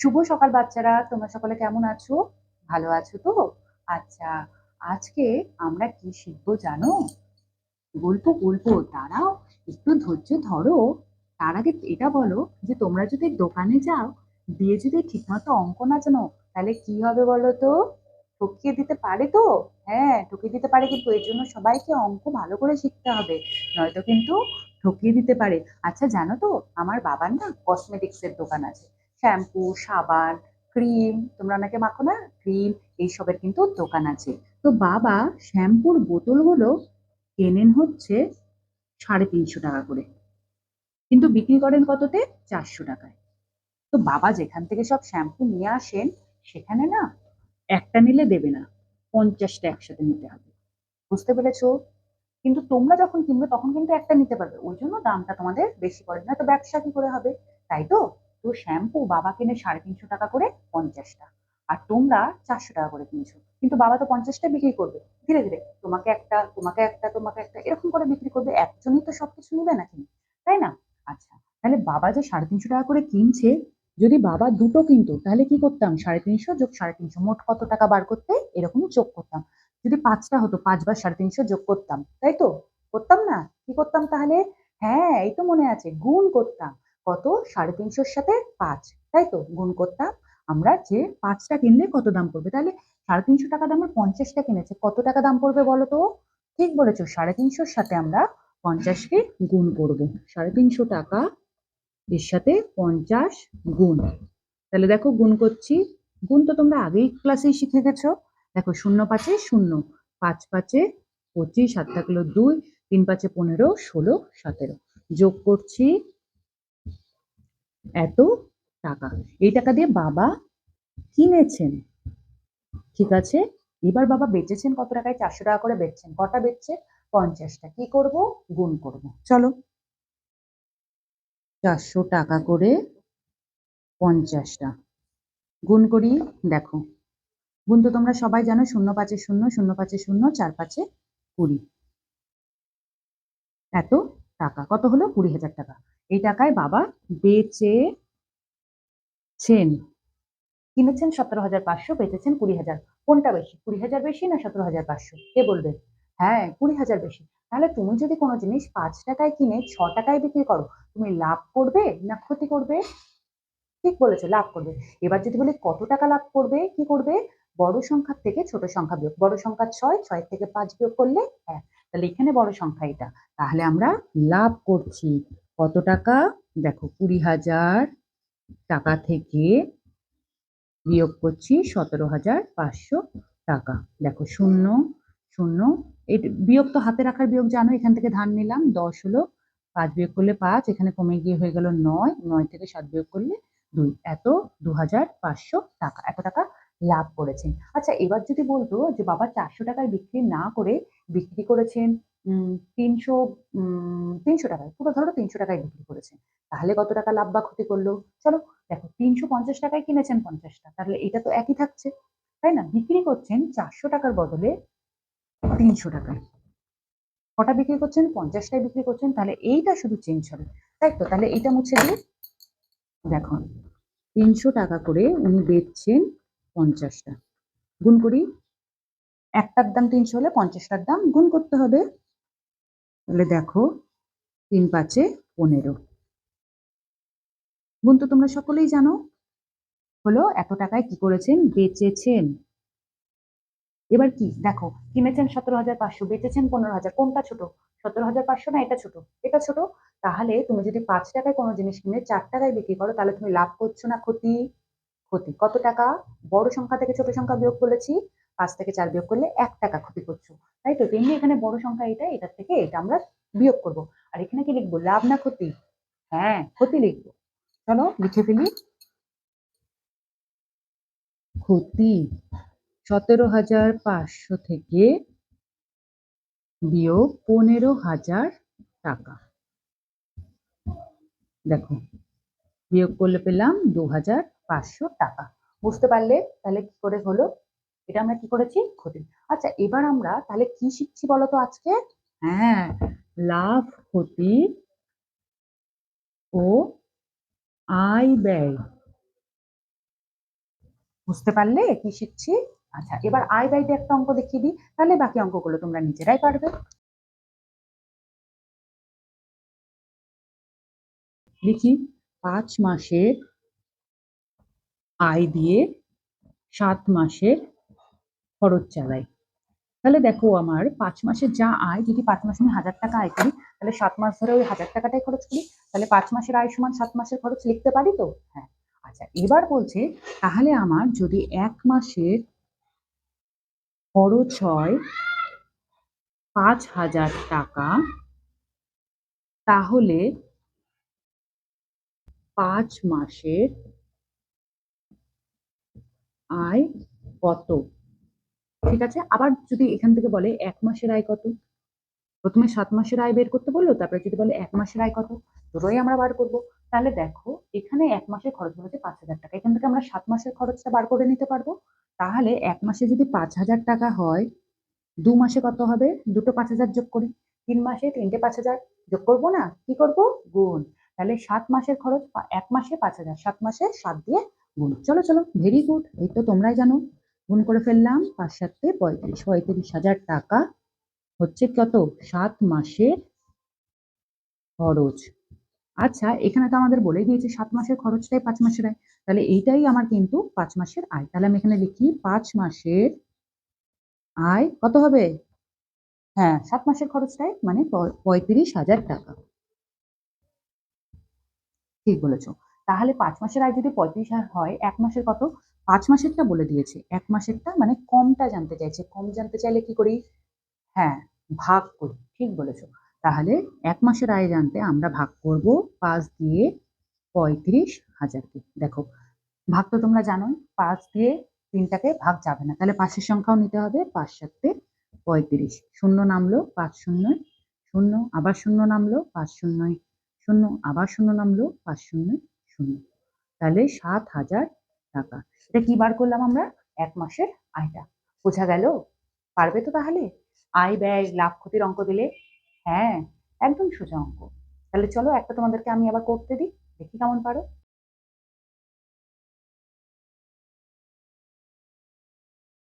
শুভ সকাল বাচ্চারা, তোমরা সকলে কেমন আছো? ভালো আছো তো? আচ্ছা আজকে আমরা কি শিখব জানো? গল্প বলব দাঁড়াও, একটু ধৈর্য ধরো। তার আগে এটা বলো যে তোমরা যদি দোকানে যাও, দিয়ে যদি ঠিকমতো অঙ্ক না জানো, তাহলে কি হবে বলো তো? ঠকিয়ে দিতে পারে তো? হ্যাঁ ঠকিয়ে দিতে পারে কিন্তু এর জন্য সবাইকে অঙ্ক ভালো করে শিখতে হবে। নয়তো কিন্তু ঠকিয়ে দিতে পারে। আচ্ছা জানো তো, আমার বাবার না কসমেটিক্স এর দোকান আছে। শ্যাম্পু, সাবান, ক্রিম, তোমরা নাকি মাখো না? ক্রিম, এইসবের কিন্তু দোকান আছে। তো বাবা শ্যাম্পুর বোতলগুলো কেনেন হচ্ছে সাড়ে তিনশো টাকা করে। কিন্তু বিক্রি করেন কততে? চারশো টাকায়। তো বাবা যেখান থেকে সব শ্যাম্পু নিয়ে আসেন, সেখানে না একটা নিলে দেবে না। পঞ্চাশটা একসাথে নিতে হবে। বুঝতে পেরেছ? কিন্তু তোমরা যখন কিনবে তখন কিন্তু একটা নিতে পারবে। ওই জন্য দামটা তোমাদের বেশি পড়ে না। তো ব্যবসা কি করে হবে? তাই তো? তো শ্যাম্পু বাবা কিনে সাড়ে তিনশো টাকা করে পঞ্চাশটা। আর তোমরা চারশো টাকা করে কিনছো। কিন্তু বাবা তো পঞ্চাশটা বিক্রি করবে। ধীরে ধীরে, তোমাকে একটা তোমাকে একটা তোমাকে একটা, এরকম করে বিক্রি করবে। একজনই তো সবকিছু নিবে নাকি? তাই না? আচ্ছা তাহলে বাবা যে সাড়ে তিনশো টাকা করে কিনছে, যদি বাবা দুটো কিনতো, তাহলে কি করতাম? সাড়ে তিনশো যোগ সাড়ে তিনশো, মোট কত টাকা বার করতে? এরকম যোগ করতাম। যদি পাঁচটা হতো পাঁচবার সাড়ে তিনশো যোগ করতাম। তাই তো? করতাম না? কি করতাম তাহলে? হ্যাঁ এই তো মনে আছে। গুণ করতাম। কত? সাড়ে তিনশোর সাথে পাঁচ। তাই তো? গুণ করতাম আমরা যে পাঁচটা কিনলে কত দাম পড়বে? তাহলে সাড়ে তিনশো টাকা দামের পঞ্চাশটা কিনেছে। কত টাকা দাম পড়বে বলো তো? ঠিক বলেছ। সাড়ে তিনশোর সাথে আমরা পঞ্চাশকে গুণ করব। সাড়ে তিনশো টাকা এর সাথে পঞ্চাশ গুণ। তাহলে দেখো গুণ করছি। গুণ তো তোমরা আগেই ক্লাসেই শিখে গেছো। দেখো শূন্য পাঁচে শূন্য, পাঁচ পাঁচে পঁচিশ, সাত থাকল দুই, তিন পাঁচে পনেরো, ষোলো, সতেরো। যোগ করছি এত টাকা। এই টাকা দিয়ে বাবা কিনেছেন। ঠিক আছে? এবার বাবা বেচেছেন কত টাকায়? চারশো টাকা করে বেচছেন। কটা বেচছে? পঞ্চাশটা। কি করব? গুণ করব। চলো। চারশো টাকা করে পঞ্চাশটা। গুণ করি, দেখো। গুণ তো তোমরা সবাই জানো, শূন্য পাঁচে শূন্য শূন্য পাঁচে শূন্য, চার পাঁচে কুড়ি। এত টাকা। কত হলো? কুড়ি হাজার টাকা। এই টাকায় বাবা বেচেছেন কিনেছেন সতেরো হাজার পাঁচশো, বেচেছেন কুড়ি হাজার। কোনটা বেশি, কুড়ি হাজার বেশি না সতেরো হাজার পাঁচশো? কে বলবে? হ্যাঁ কুড়ি হাজার বেশি। তাহলে তুমি যদি কোনো জিনিস পাঁচ টাকায় কিনে ছ টাকায় বিক্রি করো, তুমি লাভ করবে না ক্ষতি করবে? ঠিক বলেছ, লাভ করবে। এবার যদি বলি কত টাকা লাভ করবে, কি করবে? বড় সংখ্যার থেকে ছোট সংখ্যা বিয়োগ। বড় সংখ্যা ছয় ছয় থেকে পাঁচ বিয়োগ করলে এক। তাহলে এখানে বড় সংখ্যা এটা। তাহলে আমরা লাভ করছি। কত টাকা? দেখো, কুড়ি হাজার টাকা থেকে বিয়োগ করছি সতেরো হাজার পাঁচশো টাকা। দেখো, শূন্য শূন্য। এই বিয়োগ তো হাতে রাখার বিয়োগ, জানো, এখান থেকে ধান নিলাম, দশ হলো, পাঁচ বিয়োগ করলে পাঁচ, এখানে কমে গিয়ে হয়ে গেল নয় নয় থেকে সাত বিয়োগ করলে দুই। এত দু হাজার পাঁচশো টাকা, এত টাকা লাভ করেছেন। আচ্ছা এবার যদি বলতো যে বাবা চারশো টাকায় বিক্রি না করে বিক্রি করেছেন তিনশো তিনশো টাকায়, পুরো ধরো তিনশো টাকায় বিক্রি করেছেন তাহলে কত টাকা লাভ বা ক্ষতি করল? চলো, দেখো, তিনশো পঞ্চাশ টাকায় কিনেছেন পঞ্চাশটা, তাহলে এটা তো একই থাকছে, তাই না? বিক্রি করছেন চারশো টাকার বদলে তিনশো টাকায় কটা বিক্রি করছেন? পঞ্চাশটায় বিক্রি করছেন, তাহলে এইটা শুধু চেঞ্জ হবে, তাই তো? তাহলে এইটা মুছে দিই দেখো, তিনশো টাকা করে উনি বেচছেন পঞ্চাশটা। গুণ করি, একটার দাম তিনশো হলে পঞ্চাশটার দাম গুণ করতে হবে তাহলে দেখো, তিন পাঁচে পনেরো। বন্ধু, তোমরা সকলেই জানো হলো এত টাকায় কি করেছেন? বেচেছেন। এবার কি? দেখো, কিনেছেন সতেরো হাজার পাঁচশো, বেচেছেন পনেরো হাজার। কোনটা ছোট? সতেরো হাজার পাঁচশো না এটা ছোট? এটা ছোট? তাহলে তুমি যদি পাঁচ টাকায় কোনো জিনিস কিনে চার টাকায় বিক্রি করো, তাহলে তুমি লাভ করছ না ক্ষতি? ক্ষতি। কত টাকা? বড় সংখ্যা থেকে ছোট সংখ্যা বিয়োগ করেছি। পাঁচ থেকে চার বিয়োগ করলে এক টাকা ক্ষতি করছ। তাই তো? তেমনি এখানে বড় সংখ্যা এটা এটার থেকে এটা আমরা বিয়োগ করব। আর এখানে কি লিখব? লাভ না ক্ষতি? হ্যাঁ ক্ষতি লিখব। চলো, লিখে ফেলি। ক্ষতি সতেরো হাজার পাঁচশো থেকে বিয়োগ পনেরো হাজার টাকা। দেখো, বিয়োগ করলে পেলাম দু হাজার পাঁচশো টাকা। বুঝতে পারলে? তাহলে কি করে হলো? এটা আমরা কি করেছি? ক্ষতি আচ্ছা এবার আমরা তাহলে কি শিখছি বলতো আজকে? হ্যাঁ লাভ ক্ষতি ও আয় ব্যয়। বুঝতে পারলে কি শিখছি? আচ্ছা এবার আয় ব্যয় দিয়ে একটা অঙ্ক দেখিয়ে দিই। তাহলে বাকি অঙ্কগুলো তোমরা নিজেরাই পারবে। লিখি, পাঁচ মাসের আয় দিয়ে সাত মাসের খরচ চালাই। তাহলে দেখো আমার পাঁচ মাসের যা আয়, যদি পাঁচ মাসে আমি হাজার টাকা আয় করি, তাহলে সাত মাস ধরে ওই হাজার টাকাটাই খরচ করি। তাহলে পাঁচ মাসের আয় সমান সাত মাসের খরচ লিখতে পারি তো? হ্যাঁ। আচ্ছা এবার বলছে, তাহলে আমার যদি এক মাসের খরচ হয় পাঁচ হাজার টাকা, তাহলে পাঁচ মাসের আয় কত? ঠিক আছে? আবার যদি এখান থেকে বলে এক মাসের আয় কত? প্রথমে সাত মাসের আয় বের করতে বলল, তারপরে যদি বলে এক মাসের আয় কত? দুটোই আমরা বার করব। তাহলে দেখো, এখানে এক মাসের খরচ বলেছে পাঁচ হাজার টাকা। এখান থেকে আমরা সাত মাসের খরচটা বার করে নিতে পারব। তাহলে এক মাসে যদি পাঁচ হাজার টাকা হয়, দু মাসে কত হবে? দুটো পাঁচ হাজার যোগ করি। তিন মাসে তিনটে পাঁচ হাজার যোগ করব না? কি করব? গুণ। তাহলে সাত মাসের খরচ এক মাসে পাঁচ হাজার, সাত মাসে সাত দিয়ে গুণ। চলো চলো ভেরি গুড এই তো তোমরাই জানো। গুণ করে ফেললাম পাঁচ সাতে পঁয়ত্রিশ পঁয়ত্রিশ হাজার টাকা হচ্ছে কত? সাত মাসের খরচ। আচ্ছা এখানে তো আমাদের বলে দিয়েছে সাত মাসের খরচটাই পাঁচ মাসের আয়। তাহলে এইটাই আমার কিন্তু পাঁচ মাসের আয়। তাহলে আমি এখানে লিখি পাঁচ মাসের আয় কত হবে? হ্যাঁ সাত মাসের খরচটাই মানে পঁয়ত্রিশ হাজার টাকা। ঠিক বলেছ। তাহলে পাঁচ মাসের আয় যদি পঁয়ত্রিশ হাজার হয়, এক মাসের কত? পাঁচ মাসেরটা বলে দিয়েছে, এক মাসেরটা মানে কমটা জানতে চাইছে। কম জানতে চাইলে কি করি? হ্যাঁ ভাগ করি, ঠিক বলেছ। তাহলে এক মাসের আয় জানতে আমরা ভাগ করব পাঁচ দিয়ে পঁয়ত্রিশ হাজারকে। দেখো, ভাগ তো তোমরা জানোই, পাঁচ দিয়ে তিনটাকে ভাগ যাবে না। তাহলে পাঁচের সংখ্যাও নিতে হবে, পাঁচ সাতে পঁয়ত্রিশ। শূন্য নামলো, পাঁচ শূন্য শূন্য, আবার শূন্য নামলো, পাঁচ শূন্য শূন্য, আবার শূন্য নামলো, পাঁচ শূন্য শূন্য। তাহলে সাত হাজার টাকা। এটা কি বার করলাম আমরা? এক মাসের আয়টা। বোঝা গেল? পারবে তো তাহলে? আয় ব্যয়, লাভ ক্ষতির অঙ্ক দিলে? হ্যাঁ একদম সোজা অঙ্ক। তাহলে চলো একটা তোমাদেরকে আমি আবার করতে দিই। দেখি কেমন পারো।